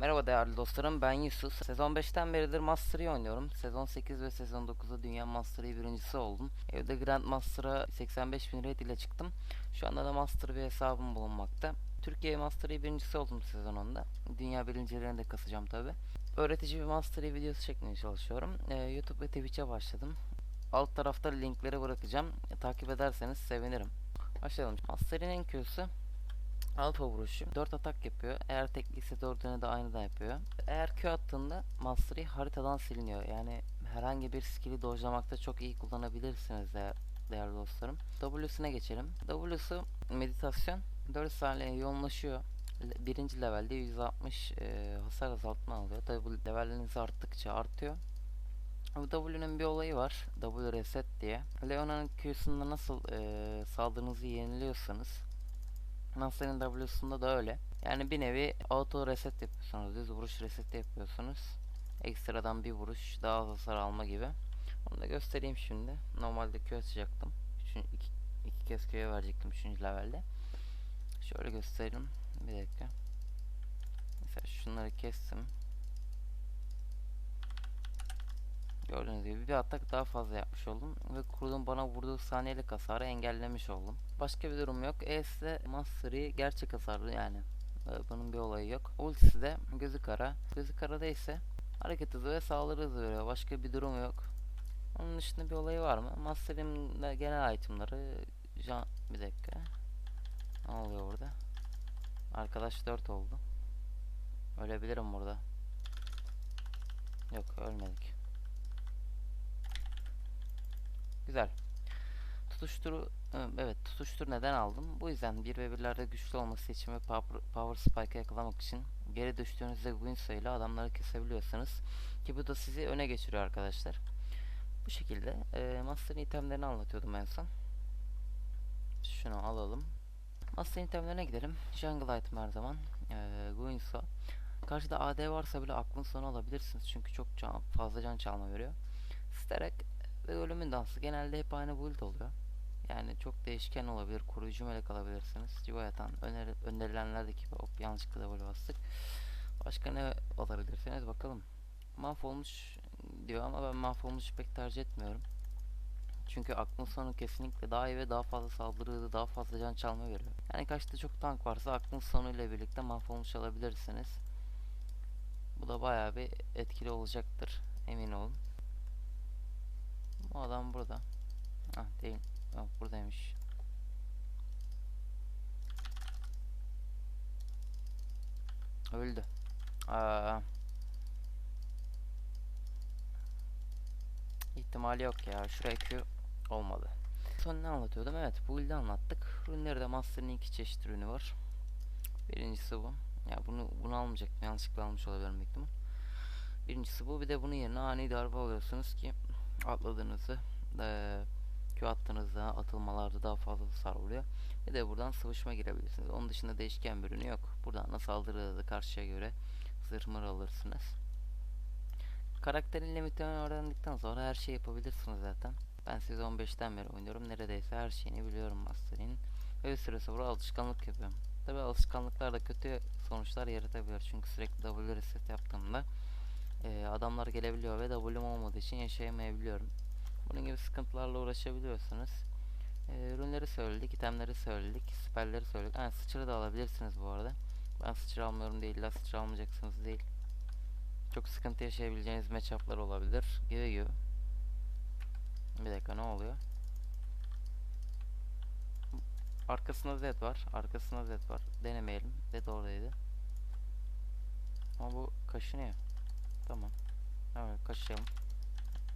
Merhaba değerli dostlarım ben Yusuf. Sezon 5'ten beridir Master'ı oynuyorum. Sezon 8 ve sezon 9'da Dünya Master'ı birincisi oldum. Evde Grand Master'a 85.000 red ile çıktım. Şu anda da Master bir hesabım bulunmakta. Türkiye Master'ı birincisi oldum sezon 10'da. Dünya birincilerini de kasacağım tabi. Öğretici bir Master'ı videosu çekmeye çalışıyorum. Ee, YouTube ve Twitch'e başladım. Alt tarafta linkleri bırakacağım. Takip ederseniz sevinirim. Başlayalım. Master'ın en Q'su Alfa vuruşu 4 atak yapıyor. Eğer tekliyse 4'ünü de aynı da yapıyor. Eğer Q attığında Mastery haritadan siliniyor. Yani herhangi bir skill'i dojlamakta çok iyi kullanabilirsiniz de değerli dostlarım. W'sine geçelim. W'su meditasyon 4 saniye yoğunlaşıyor. Birinci levelde 160 e, hasar azaltma alıyor. Tabi bu levelleriniz arttıkça artıyor. W'nun bir olayı var. W reset diye. Leona'nın Q'sunda nasıl e, saldırınızı yeniliyorsanız Master'ın W'sunda da öyle. Yani bir nevi auto reset yapıyorsunuz. Düz vuruş reseti yapıyorsunuz. Ekstradan bir vuruş daha az hasar alma gibi. Onu da göstereyim şimdi. Normalde Q atacaktım. Üçün, iki, iki kez Q'ya verecektim 3. levelde. Şöyle göstereyim. Bir dakika. Mesela şunları kestim. Gördüğünüz gibi bir atak daha fazla yapmış oldum ve kurduğum bana vurduğu saniyelik hasarı engellemiş oldum. Başka bir durum yok. E'si Mastery gerçek hasarlı yani. Ee, Bunun bir olayı yok. Ultisi de gözü kara. Gözü karada ise hareket hızı ve saldırı hızı veriyor. Başka bir durum yok. Onun dışında bir olayı var mı? Master'in de genel itemları Jan... Bir dakika. Ne oluyor burada? Arkadaş 4 oldu. Ölebilirim burada. Yok ölmedik. Güzel. Tutuşturu Ee, evet tutuştur neden aldım? Bu yüzden 1 ve 1'lerde güçlü olması için ve power, power spike'ı yakalamak için geri düştüğünüzde Guinsoo ile adamları kesebiliyorsunuz. Ki bu da sizi öne geçiriyor arkadaşlar. Bu şekilde e, Master'ın itemlerini anlatıyordum en son. Şunu alalım. Master'ın itemlerine gidelim. Jungle item her zaman. E, Guinsoo. Karşıda AD varsa bile aklın sonu alabilirsiniz. Çünkü çok can, fazla can çalma veriyor. Starak ve ölümün dansı genelde hep aynı build oluyor. Yani çok değişken olabilir. Koruyucu melek alabilirsiniz. Civayatan öneri, önerilenlerdeki hop yanlışlıkla double bastık. Başka ne alabilirsiniz bakalım. Mahvolmuş diyor ama ben mahvolmuş pek tercih etmiyorum. Çünkü aklın sonu kesinlikle daha iyi ve daha fazla saldırı daha fazla can çalma veriyor. Yani kaçta çok tank varsa aklın sonu ile birlikte mahvolmuş alabilirsiniz. Bu da bayağı bir etkili olacaktır. Emin olun. Bu adam burada. Ah değil. Yok buradaymış. Öldü. Aa. İhtimali yok ya. Şuraya Q olmadı. Son ne anlatıyordum? Evet bu build'i anlattık. Ürünleri de Master'ın iki çeşit ürünü var. Birincisi bu. Ya bunu bunu almayacaktım. Yanlışlıkla almış olabilirim büyük. Birincisi bu. Bir de bunun yerine ani darbe alıyorsunuz ki atladığınızı eee Q attığınızda atılmalarda daha fazla hasar oluyor. Bir de buradan sıvışma girebilirsiniz. Onun dışında değişken bir ürünü yok. Buradan da saldırı hızı karşıya göre zırhmır alırsınız. Karakterin limitlerini öğrendikten sonra her şeyi yapabilirsiniz zaten. Ben sezon 15'ten beri oynuyorum. Neredeyse her şeyini biliyorum Master'in. Ve bir süre sonra alışkanlık yapıyorum. Tabi alışkanlıklar da kötü sonuçlar yaratabilir. Çünkü sürekli W reset yaptığımda eee, adamlar gelebiliyor ve W'm olmadığı için yaşayamayabiliyorum. Bunun gibi sıkıntılarla uğraşabiliyorsunuz. Ee, ürünleri söyledik, itemleri söyledik, siperleri söyledik. Yani sıçra da alabilirsiniz bu arada. Ben sıçra almıyorum değil, illa sıçra almayacaksınız değil. Çok sıkıntı yaşayabileceğiniz matchup'lar olabilir. Gibi gibi. Bir dakika ne oluyor? Arkasında Z var. Arkasında Z var. Denemeyelim. Z oradaydı. Ama bu kaşınıyor. Tamam. Evet kaşıyalım.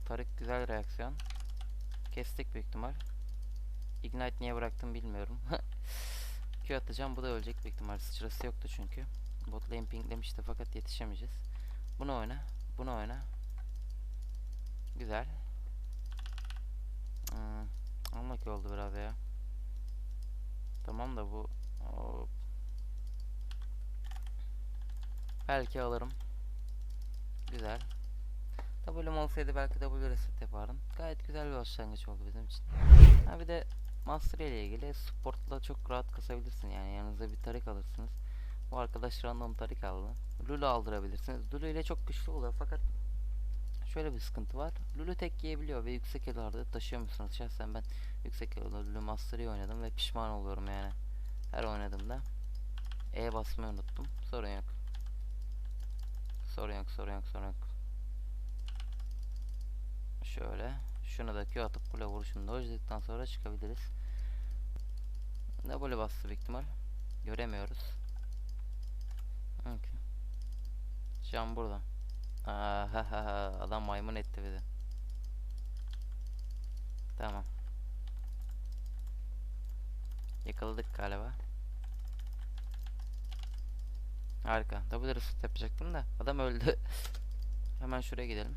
Tarık güzel reaksiyon. Kestik büyük ihtimal. Ignite niye bıraktım bilmiyorum. Q atacağım bu da ölecek büyük ihtimal. Sıçrası yoktu çünkü. Bot lane fakat yetişemeyeceğiz. Bunu oyna. Bunu oyna. Güzel. Hmm, anlaki oldu biraz ya. Tamam da bu Hop. Belki alırım. Güzel. W'm olsaydı belki W reset yapardım. Gayet güzel bir başlangıç oldu bizim için. Ha bir de Master ile ilgili sportla çok rahat kasabilirsin yani yanınıza bir tarik alırsınız. Bu arkadaş random tarik aldı. Lulu aldırabilirsiniz. Lulu ile çok güçlü oluyor fakat şöyle bir sıkıntı var. Lulu tek yiyebiliyor ve yüksek elolarda taşıyamıyorsunuz. Şahsen ben yüksek eloda Lulu Master'ı oynadım ve pişman oluyorum yani. Her oynadığımda. E basmayı unuttum. Sorun yok. Sorun yok, sorun. Şöyle. Şunu da Q atıp kule vuruşunu dojladıktan sonra çıkabiliriz. W bastı büyük ihtimal. Göremiyoruz. Okay. Şu an burada. Aa, adam maymun etti bizi. Tamam. Yakaladık galiba. Harika. W reset yapacaktım da adam öldü. Hemen şuraya gidelim.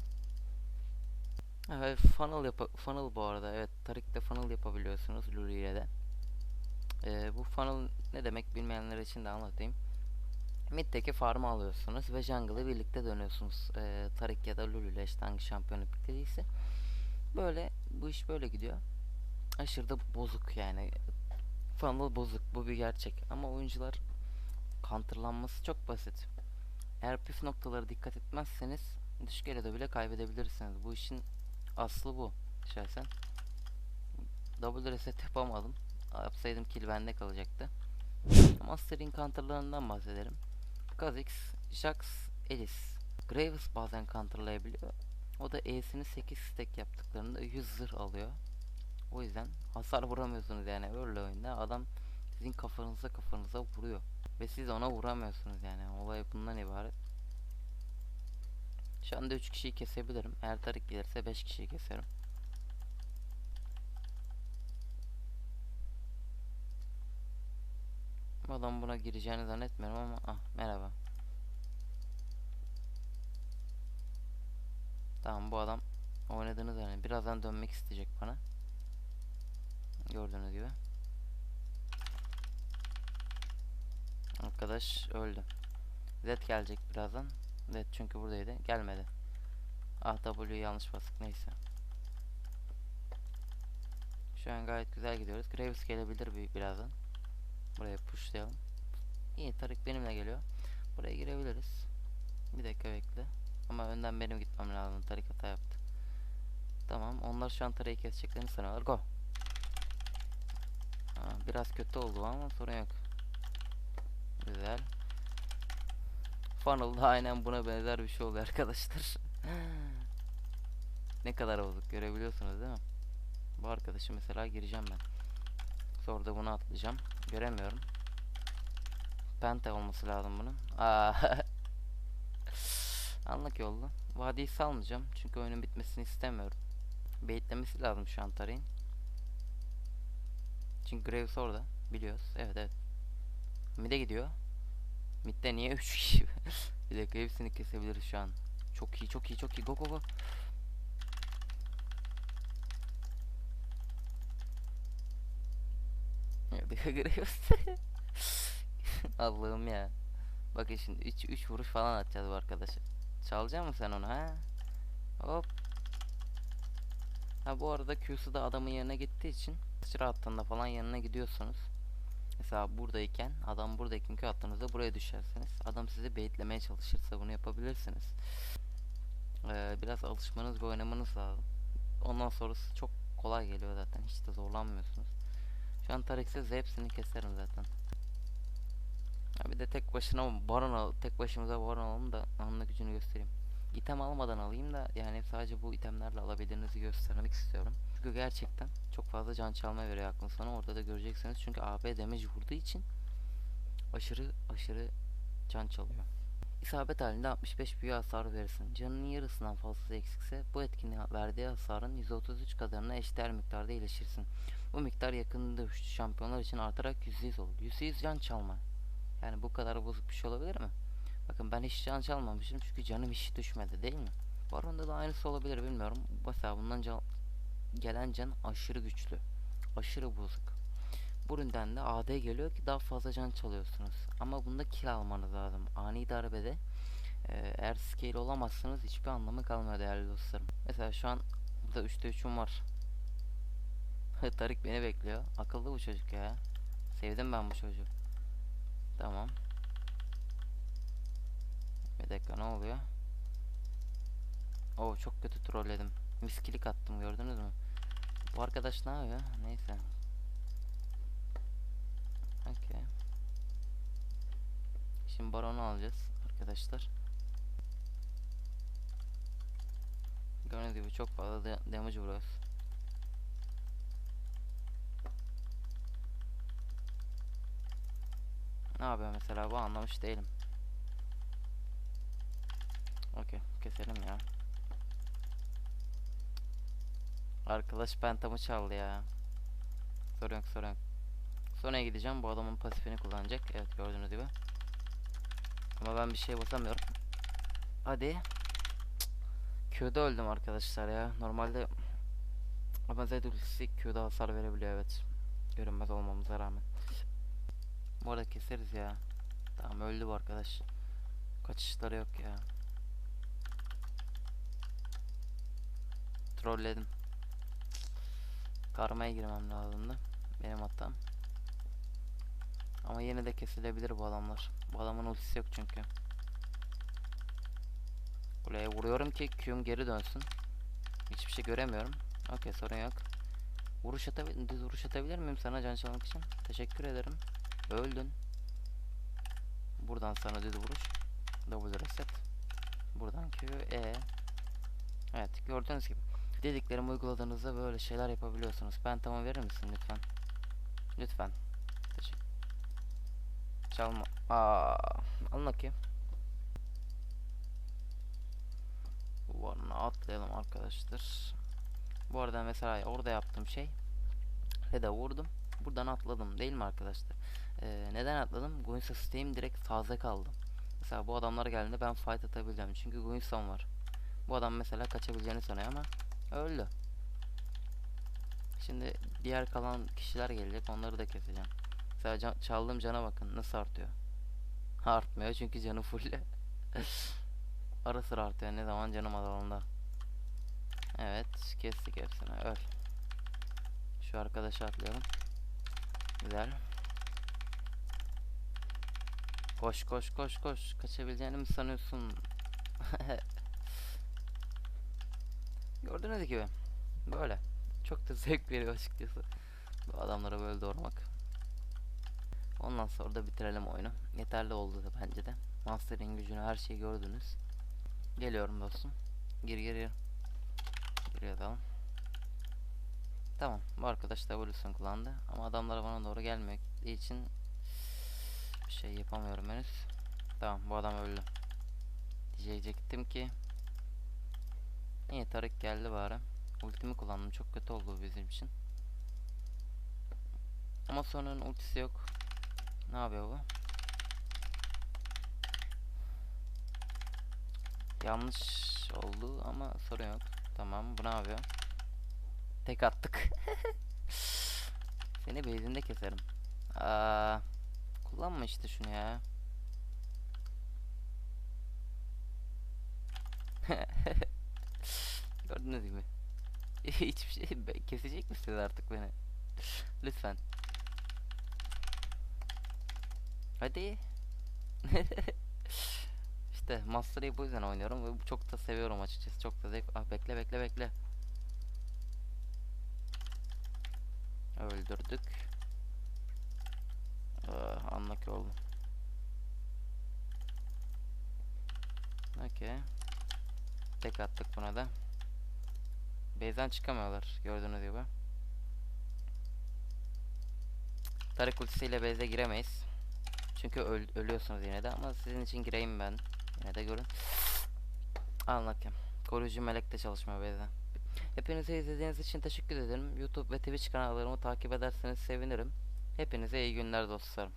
Evet, funnel yap funnel bu arada. Evet, Tarik'te funnel yapabiliyorsunuz Lulu ile de. Ee, bu funnel ne demek bilmeyenler için de anlatayım. Mid'deki farmı alıyorsunuz ve jungle'ı birlikte dönüyorsunuz. Ee, Tarik ya da Lulu ile işte hangi şampiyonluk bittiyse. Böyle bu iş böyle gidiyor. Aşırı da bozuk yani. Funnel bozuk bu bir gerçek. Ama oyuncular counterlanması çok basit. Eğer püf noktaları dikkat etmezseniz düşük elo'da bile kaybedebilirsiniz. Bu işin aslı bu şahsen. Double reset yapamadım. Yapsaydım kill bende kalacaktı. Master'in counterlarından bahsedelim. Kha'Zix, Jax, Elis. Graves bazen counterlayabiliyor. O da E'sini 8 stack yaptıklarında 100 zırh alıyor. O yüzden hasar vuramıyorsunuz yani öyle oyunda adam sizin kafanıza kafanıza vuruyor. Ve siz ona vuramıyorsunuz yani. Olay bundan ibaret. Şu anda 3 kişiyi kesebilirim. Eğer Tarık gelirse 5 kişiyi keserim. Adam buna gireceğini zannetmiyorum ama ah merhaba. Tamam bu adam oynadığını zannediyor. Birazdan dönmek isteyecek bana. Gördüğünüz gibi. Arkadaş öldü. Zed gelecek birazdan. Zed çünkü buradaydı. Gelmedi. Ah W'yu yanlış bastık neyse. Şu an gayet güzel gidiyoruz. Graves gelebilir bir birazdan. Buraya pushlayalım. İyi Tarık benimle geliyor. Buraya girebiliriz. Bir dakika bekle. Ama önden benim gitmem lazım. Tarık hata yaptı. Tamam. Onlar şu an Tarık'ı keseceklerini sanıyorlar. Go. Aa, biraz kötü oldu ama sorun yok. Güzel. Funnel'da aynen buna benzer bir şey oluyor arkadaşlar. ne kadar bozuk görebiliyorsunuz değil mi? Bu arkadaşı mesela gireceğim ben. Sonra da bunu atlayacağım. Göremiyorum. Penta olması lazım bunun. Anlık yolda. Vadiyi salmayacağım. Çünkü oyunun bitmesini istemiyorum. Baitlemesi lazım şu an Taray'ın. Çünkü Graves orada. Biliyoruz. Evet evet. Mid'e gidiyor. Mid'de niye 3 kişi? bir dakika hepsini kesebiliriz şu an. Çok iyi çok iyi çok iyi. Go go go. Graves. Allah'ım ya. Bakın şimdi 3 3 vuruş falan atacağız bu arkadaşa. Çalacak mısın sen onu ha? Hop. Ha bu arada Q'su da adamın yanına gittiği için sıçra attığında falan yanına gidiyorsunuz. Mesela buradayken adam buradayken Q attığınızda buraya düşersiniz. Adam sizi baitlemeye çalışırsa bunu yapabilirsiniz. Ee, biraz alışmanız ve oynamanız lazım. Ondan sonrası çok kolay geliyor zaten. Hiç de zorlanmıyorsunuz. Şu an Tarex'siz hepsini keserim zaten. Ya bir de tek başına baron al, tek başımıza baron alalım da da gücünü göstereyim. İtem almadan alayım da yani sadece bu itemlerle alabildiğinizi göstermek istiyorum. Çünkü gerçekten çok fazla can çalma veriyor aklın sana. Orada da göreceksiniz. Çünkü AB damage vurduğu için aşırı aşırı can çalıyor. İsabet halinde 65 büyü hasar verirsin. Canının yarısından fazlası eksikse bu etkinin verdiği hasarın %33 kadarına eşdeğer miktarda iyileşirsin. Bu miktar yakın dövüşçü şampiyonlar için artarak %100 olur. %100 can çalma. Yani bu kadar bozuk bir şey olabilir mi? Bakın ben hiç can çalmamışım çünkü canım hiç düşmedi değil mi? Baron'da da aynısı olabilir bilmiyorum. Mesela bundan can, gelen can aşırı güçlü. Aşırı bozuk. Bu üründen de AD geliyor ki daha fazla can çalıyorsunuz. Ama bunda kill almanız lazım. Ani darbede e, eğer scale olamazsanız hiçbir anlamı kalmıyor değerli dostlarım. Mesela şu an burada 3'te 3'üm var. Tarık beni bekliyor. Akıllı bu çocuk ya. Sevdim ben bu çocuğu. Tamam. Bir dakika ne oluyor? Oo çok kötü trolledim. Miskilik attım gördünüz mü? Bu arkadaş ne yapıyor? Neyse. Okey. Şimdi baronu alacağız arkadaşlar. Gördüğünüz gibi çok fazla da damage vuruyoruz. Ne yapıyor mesela bu anlamış değilim. Okey keselim ya. Arkadaş pentamı çaldı ya. Sorun yok sorun yok. Sonraya gideceğim bu adamın pasifini kullanacak. Evet gördüğünüz gibi. Ama ben bir şey basamıyorum. Hadi. Q'da öldüm arkadaşlar ya. Normalde ama Z ultisi Q'da hasar verebiliyor evet. Görünmez olmamıza rağmen. Bu arada keseriz ya. Tamam öldü bu arkadaş. Kaçışları yok ya. Trolledim. Karmaya girmem lazımdı. Benim hatam. Ama yine de kesilebilir bu adamlar. Bu adamın ultisi yok çünkü. Kuleye vuruyorum ki Q'm geri dönsün. Hiçbir şey göremiyorum. Okey sorun yok. Vuruş atabilir, düz vuruş atabilir miyim sana can çalmak için? Teşekkür ederim. Öldün. Buradan sana düz vuruş. Double reset. Buradan Q, E. Evet gördüğünüz gibi. Dediklerimi uyguladığınızda böyle şeyler yapabiliyorsunuz. Pentamı verir misin lütfen? Lütfen. Çalma. Aa, alın ki. Duvarına atlayalım arkadaşlar. Bu arada mesela orada yaptığım şey Red'e vurdum. Buradan atladım değil mi arkadaşlar? Ee, neden atladım? Guins'a Steam direkt fazla kaldım. Mesela bu adamlar geldiğinde ben fight atabileceğim. Çünkü Guins'ım var. Bu adam mesela kaçabileceğini sanıyor ama öldü. Şimdi diğer kalan kişiler gelecek. Onları da keseceğim. Mesela can, çaldığım cana bakın nasıl artıyor. Artmıyor çünkü canı full. Ara sıra artıyor ne zaman canım azalında. Evet kestik hepsini öl. Şu arkadaşı atlayalım. Güzel. Koş koş koş koş. Kaçabileceğini mi sanıyorsun? Gördüğünüz gibi. Böyle. Çok da zevk veriyor açıkçası. Bu adamlara böyle doğurmak. Ondan sonra da bitirelim oyunu. Yeterli oldu da bence de. Master'in gücünü her şeyi gördünüz. Geliyorum dostum. Gir gir gir. Gir yatalım. Tamam. Bu arkadaş da evolution kullandı. Ama adamlar bana doğru gelmiyor için bir şey yapamıyorum henüz. Tamam bu adam öldü. Diyecektim ki İyi Tarık geldi bari. Ultimi kullandım. Çok kötü oldu bizim için. Ama sonranın ultisi yok. Ne yapıyor bu? Yanlış oldu ama sorun yok. Tamam bu ne yapıyor? Tek attık. Seni base'inde keserim. Aa, kullanma işte şunu ya. Gördüğünüz gibi. Hiçbir şey kesecek misiniz artık beni? Lütfen. Hadi. işte Master'ı bu yüzden oynuyorum ve çok da seviyorum açıkçası. Çok da zevk. Ah bekle bekle bekle. Öldürdük. Ah, anlak oldu. Okey. Tek attık buna da. Base'den çıkamıyorlar gördüğünüz gibi. Tarık ultisiyle base'e giremeyiz. Çünkü öl ölüyorsunuz yine de ama sizin için gireyim ben. Yine de görün. Anlatayım. Koruyucu melek de çalışmıyor base'de. Hepinize izlediğiniz için teşekkür ederim. YouTube ve Twitch kanallarımı takip ederseniz sevinirim. Hepinize iyi günler dostlarım.